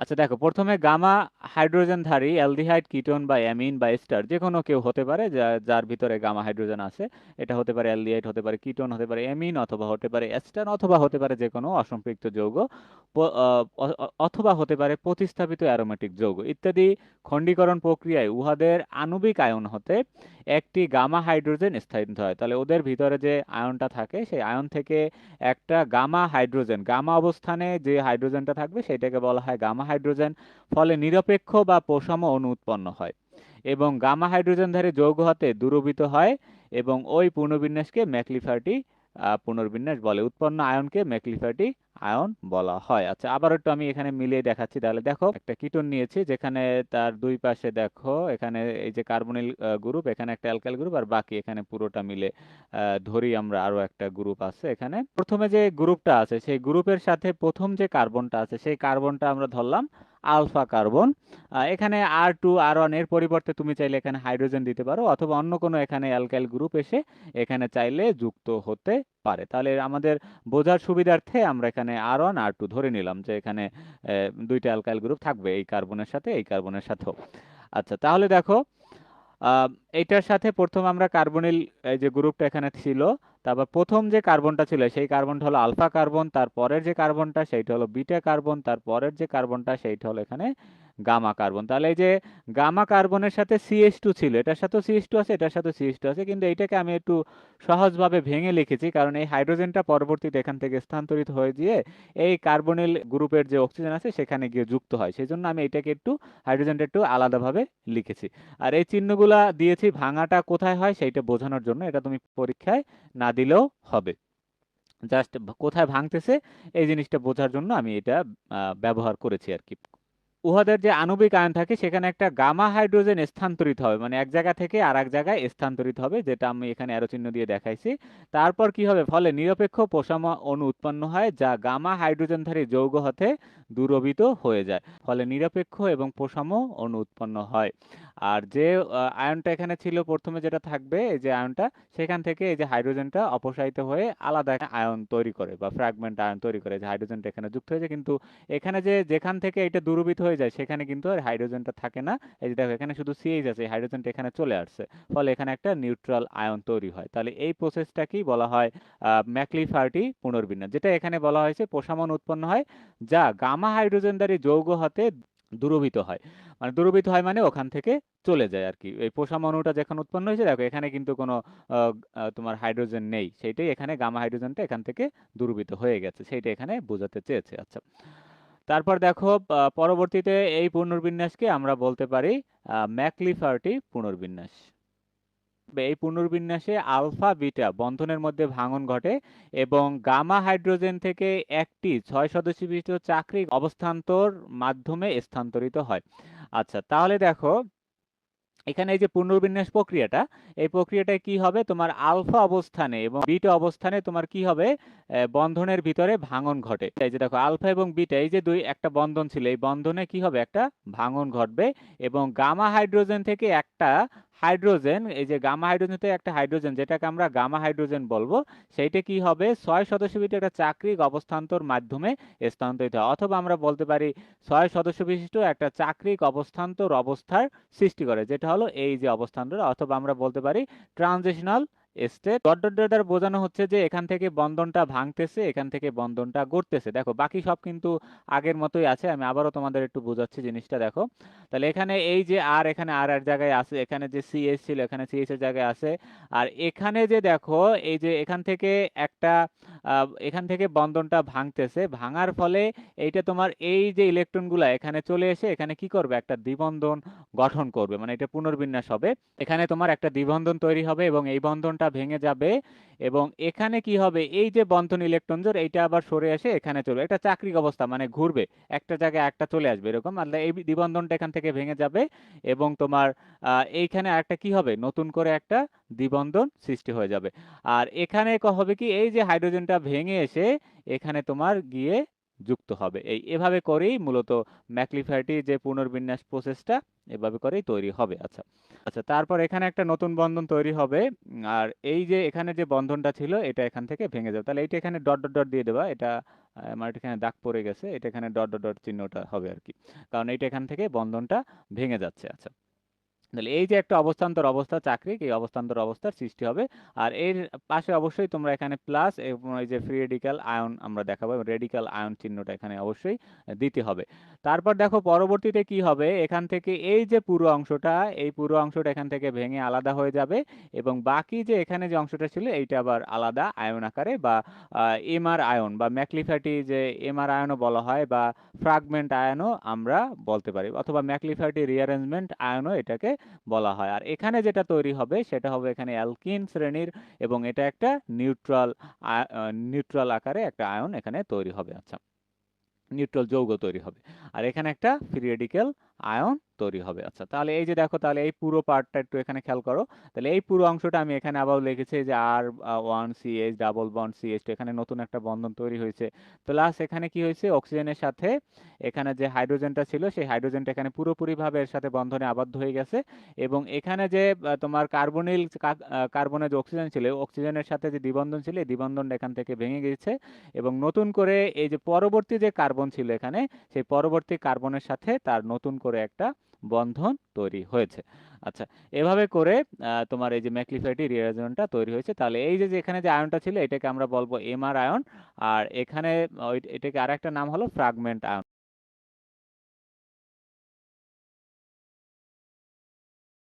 আচ্ছা দেখো, প্রথমে গামা হাইড্রোজেনধারী অ্যালডিহাইড, কিটোন বা অ্যামিন বা এস্টার যে কোনো কেউ হতে পারে যার ভিতরে গামা হাইড্রোজেন আছে। এটা হতে পারে অ্যালডিহাইড, হতে পারে কিটোন, হতে পারে অ্যামিন অথবা হতে পারে এস্টার অথবা হতে পারে যে কোনো অসম্পৃক্ত যৌগ অথবা হতে পারে প্রতিস্থাপিত অ্যারোমেটিক যৌগ ইত্যাদি খণ্ডীকরণ প্রক্রিয়ায় উহাদের আণবিক আয়ন হতে একটি গামা হাইড্রোজেন স্থায়িত হয়। তাহলে ওদের ভিতরে যে আয়নটা থাকে, সেই আয়ন থেকে একটা গামা হাইড্রোজেন, গামা অবস্থানে যে হাইড্রোজেনটা থাকবে, সেটাকে বলা হয় গামা হাইড্রোজেন ফলে নিরপেক্ষ বা প্রশম অণু উৎপন্ন হয় এবং গামা হাইড্রোজেন ধারে যৌগ হতে দূরভূত হয় এবং ওই পুনর্বিন্যাসকে ম্যাকলিফার্টি পুনর্বিন্যাস বলে। উৎপন্ন আয়নকে ম্যাকলিফার্টি আয়ন বলা হয়। আচ্ছা আবার একটু আমি এখানে মিলিয়ে দেখাচ্ছি। তাহলে দেখো, একটা কিটোন নিয়েছি, যেখানে তার দুই পাশে দেখো, এখানে এই যে কার্বনিল গ্রুপ, এখানে একটা অ্যালকাইল গ্রুপ আর বাকি এখানে পুরোটা মিলে ধরি আমরা আরও একটা গ্রুপ আছে এখানে। প্রথমে যে গ্রুপটা আছে, সেই গ্রুপের সাথে প্রথম যে কার্বনটা আছে, সেই কার্বনটা আমরা ধরলাম আলফা কার্বন। এখানে আর টু আর ওয়ানের পরিবর্তে তুমি চাইলে এখানে হাইড্রোজেন দিতে পারো অথবা অন্য কোনো এখানে অ্যালকাইল গ্রুপ এসে এখানে চাইলে যুক্ত হতে পারে। তাহলে আমাদের বোঝার সুবিধার্থে আমরা এখানে আর ওয়ান আর টু ধরে নিলাম যে এখানে দুইটা অ্যালকাইল গ্রুপ থাকবে, এই কার্বনের সাথে, এই কার্বনের সাথেও। আচ্ছা তাহলে দেখো আহ, এইটার সাথে প্রথম আমরা কার্বনিল এই যে গ্রুপটা এখানে ছিল তারপর প্রথম যে কার্বনটা ছিল সেই কার্বনটা হলো আলফা কার্বন তারপরের যে কার্বনটা সেইটা হলো বিটা কার্বন তারপরের যে কার্বনটা সেইটা হলো এখানে গামা কার্বন। তাহলে এই যে গামা কার্বনের সাথে সিএস টু ছিল, এটার সাথেও সিএস টু আছে, এটার সাথেও সিএস টু আছে, কিন্তু এইটাকে আমি একটু সহজভাবে ভেঙে লিখেছি, কারণ এই হাইড্রোজেনটা পরবর্তীতে এখান থেকে স্থানান্তরিত হয়ে গিয়ে এই কার্বনিল গ্রুপের যে অক্সিজেন আছে, সেখানে গিয়ে যুক্ত হয়। সেই জন্য আমি এটাকে একটু হাইড্রোজেনটা একটু আলাদাভাবে লিখেছি। আর এই চিহ্নগুলা দিয়েছি, ভাঙাটা কোথায় হয় সেইটা বোঝানোর জন্য, এটা তুমি পরীক্ষায় না দিলেও হবে। জাস্ট কোথায় ভাঙতেছে, এই জিনিসটা বোঝার জন্য আমি এটা ব্যবহার করেছি আর কি। উহাদের যে আণবিক আয়ন থাকে, সেখানে একটা গামা হাইড্রোজেন স্থানান্তরিত হবে। মানে এক জায়গা থেকে আর এক জায়গায় স্থানান্তরিত হবে, যেটা আমি এখানে অ্যারো চিহ্ন দিয়ে দেখাইছি। তারপর কি হবে? ফলে নিরপেক্ষ পোষামা অণু উৎপন্ন হয়, যা গামা হাইড্রোজেনধারী যৌগ হতে দূরবিত হয়ে যায়। ফলে নিরপেক্ষ এবং পোষাম অণু উৎপন্ন হয়। আর যে আয়নটা এখানে ছিল প্রথমে যেটা থাকবে, এই যে আয়নটা, সেখান থেকে এই যে হাইড্রোজেনটা অপসারিত হয়ে আলাদা আয়ন তৈরি করে বা ফ্র্যাগমেন্ট আয়ন তৈরি করে, যে হাইড্রোজেনটা এখানে যুক্ত হয়েছে। কিন্তু এখানে যে, যেখান থেকে এটা দূরভীত হয়ে যায়, সেখানে কিন্তু আর হাইড্রোজেনটা থাকে না। এই যে দেখো, এখানে শুধু সিএইচ আছে হাইড্রোজেনটা এখানে চলে আসছে। ফলে এখানে একটা নিউট্রাল আয়ন তৈরি হয়। তাহলে এই প্রসেসটাকেই বলা হয় ম্যাকলিফার্টি পুনর্বিন্যাস, যেটা এখানে বলা হয়েছে প্রশমন উৎপন্ন হয় যা গামা হাইড্রোজেনধারী যৌগ হতে দূরভীত হয়। মানে দূরভীত হয় মানে ওখান থেকে চলে যায় আর কি এই প্রশমনটা যখন উৎপন্ন হয়েছে, দেখো এখানে কিন্তু কোনো তোমার হাইড্রোজেন নেই। সেইটাই এখানে গামা হাইড্রোজেনটা এখান থেকে দূরভীত হয়ে গেছে। সেইটা এখানে বোঝাতে চেয়েছে। আচ্ছা। তারপর দেখো পরবর্তীতে এই পুনর্বিন্যাসকে আমরা বলতে পারি ম্যাকলিফার্টি পুনর্বিন্যাস। এই পুনর্বিন্যাসে আলফা, বিটা বন্ধনের মধ্যে ভাঙন ঘটে এবং গামা হাইড্রোজেন থেকে একটি ছয় সদস্য বিশিষ্ট চাকরিক অবস্থান্তর মাধ্যমে স্থানান্তরিত হয়। আচ্ছা তাহলে দেখো, এখানে এই যে পুনর্বিন্যাস প্রক্রিয়াটা, এই প্রক্রিয়াটায় কি হবে? তোমার আলফা অবস্থানে এবং বিটা অবস্থানে তোমার কি হবে? বন্ধনের ভিতরে ভাঙন ঘটে। এই যে দেখো, আলফা এবং বিটা, এই যে দুই, একটা বন্ধন ছিল, এই বন্ধনে কি হবে? একটা ভাঙন ঘটবে এবং গামা হাইড্রোজেন থেকে একটা হাইড্রোজেন, এই যে গামা হাইড্রোজেন থেকে একটা হাইড্রোজেন, যেটাকে আমরা গামা হাইড্রোজেন বলব, সেইটা কি হবে? ছয় সদস্য বিশিষ্ট একটা চাকরিক অবস্থান্তর মাধ্যমে স্থানান্তরিত হয়। অথবা আমরা বলতে পারি, ছয় সদস্য বিশিষ্ট একটা চাকরিক অবস্থান্তর অবস্থার সৃষ্টি করে, যেটা হলো এই যে অবস্থান্তর অথবা আমরা বলতে পারি, ট্রানজিশনাল স্টেট। ডট ডট বোঝানো হচ্ছে যে এখান থেকে বন্ধনটা ভাঙতেছে, এখান থেকে বন্ধনটা গড়তেছে। দেখো, বাকি সব কিন্তু আগের মতোই আছে। আমি আবারও তোমাদের একটু বোঝাচ্ছি জিনিসটা, দেখো। তাহলে এখানে এই যে আর, এখানে আর এক জায়গায় আছে, এখানে যে সিএস ছিল, এখানে সিএস এর জায়গায় আছে। আর এখানে যে দেখো, এই যে এখান থেকে একটা এখান থেকে বন্ধনটা ভাঙতেছে। ভাঙার ফলে এইটা তোমার এই যে ইলেকট্রনগুলা এখানে চলে এসে এখানে কি করবে? একটা দ্বিবন্ধন গঠন করবে। মানে এটা পুনর্বিন্যাস হবে। এখানে তোমার একটা দ্বিবন্ধন তৈরি হবে এবং এই বন্ধনটা ভেঙে যাবে এবং এখানে কি হবে? এই যে বন্ধন ইলেকট্রন জোর এইটা আবার সরে এসে এখানে চলবে। এটা চাকরিক অবস্থা মানে ঘুরবে। একটা জায়গায় একটা চলে আসবে এরকম। আর এই দ্বিবন্ধনটা এখান থেকে ভেঙে যাবে এবং তোমার এইখানে একটা কি হবে? নতুন করে একটা দ্বিবন্ধন সৃষ্টি হয়ে যাবে। আর এখানে হবে কি? এই যে হাইড্রোজেনটা ভেঙে এসে এখানে তোমার গিয়ে যুক্ত হবে। এই এভাবে করেই মূলত ম্যাকলিফার্টি যে পুনর্বিন্যাস প্রসেসটা এভাবে করেই তৈরি হবে। আচ্ছা আচ্ছা তারপর এখানে একটা নতুন বন্ধন তৈরি হবে। আর এই যে এখানে যে বন্ধনটা ছিল, এটা এখান থেকে ভেঙে যাবে। তাহলে এইটা এখানে ডট ডট ডট দিয়ে দেবা। এটা, আমার এখানে দাগ পড়ে গেছে। এটা এখানে ডট ডট ডট চিহ্নটা হবে আর কি। কারণ এইটা এখান থেকে বন্ধনটা ভেঙে যাচ্ছে। আচ্ছা তাহলে এই যে একটা অবস্থান্তর অবস্থা চাকরি এই অবস্থান্তর অবস্থার সৃষ্টি হবে। আর এর পাশে অবশ্যই তোমরা এখানে প্লাস এবং এই যে ফ্রি রেডিক্যাল আয়ন আমরা দেখাবো রেডিক্যাল আয়ন চিহ্নটা এখানে অবশ্যই দিতে হবে। তারপর দেখো পরবর্তীতে কি হবে? এখান থেকে এই যে পুরো অংশটা, এই পুরো অংশটা এখান থেকে ভেঙে আলাদা হয়ে যাবে এবং বাকি যে এখানে যে অংশটা ছিল এইটা আবার আলাদা আয়ন আকারে বা এমআর আয়ন বা ম্যাকলিফ্যাটি যে এমআর আয়নও বলা হয় বা ফ্রাগমেন্ট আয়নও আমরা বলতে পারি। অথবা ম্যাকলিফ্যাটি রিঅ্যারেঞ্জমেন্ট আয়নও এটাকে বলা হয়। আর এখানে যেটা তৈরি হবে সেটা হবে এখানে অ্যালকিন শ্রেণির এবং এটা একটা নিউট্রাল নিউট্রাল আকারে একটা আয়ন এখানে তৈরি হবে। আচ্ছা নিউট্রাল যৌগ তৈরি হবে। আর এখানে একটা ফ্রি আয়ন তৈরি হবে। আচ্ছা তাহলে এই যে দেখো, তাহলে এই পুরো পার্টটা একটু এখানে খেয়াল করো। তাহলে এই পুরো অংশটা আমি এখানে আবার লিখেছি যে R one CH double bond CH এখানে নতুন একটা বন্ধন তৈরি হয়েছে। প্লাস এখানে কি হয়েছে? অক্সিজেনের সাথে এখানে যে হাইড্রোজেনটা ছিল, সেই হাইড্রোজেনটা এখানে পুরোপুরিভাবে এর সাথে বন্ধনে আবদ্ধ হয়ে গেছে। এবং এখানে যে তোমার কার্বনিল কার্বনের যে অক্সিজেন ছিল অক্সিজেনের সাথে যে দ্বিবন্ধন ছিল, এই দ্বিবন্ধনটা এখান থেকে ভেঙে গেছে। এবং নতুন করে এই যে পরবর্তী যে কার্বন ছিল এখানে, সেই পরবর্তী কার্বনের সাথে তার নতুন করে একটা বন্ধন তৈরি হয়েছে। আচ্ছা এভাবে করে তোমার এই যে ম্যাকলিফাইটি রিয়াজনটা তৈরি হয়েছে, তাহলে এই যে এখানে যে আয়নটা ছিল, এটাকে আমরা বলব এমআর আয়ন, আর এখানে এটাকে আরেকটা নাম হলো ফ্রাগমেন্ট আয়ন।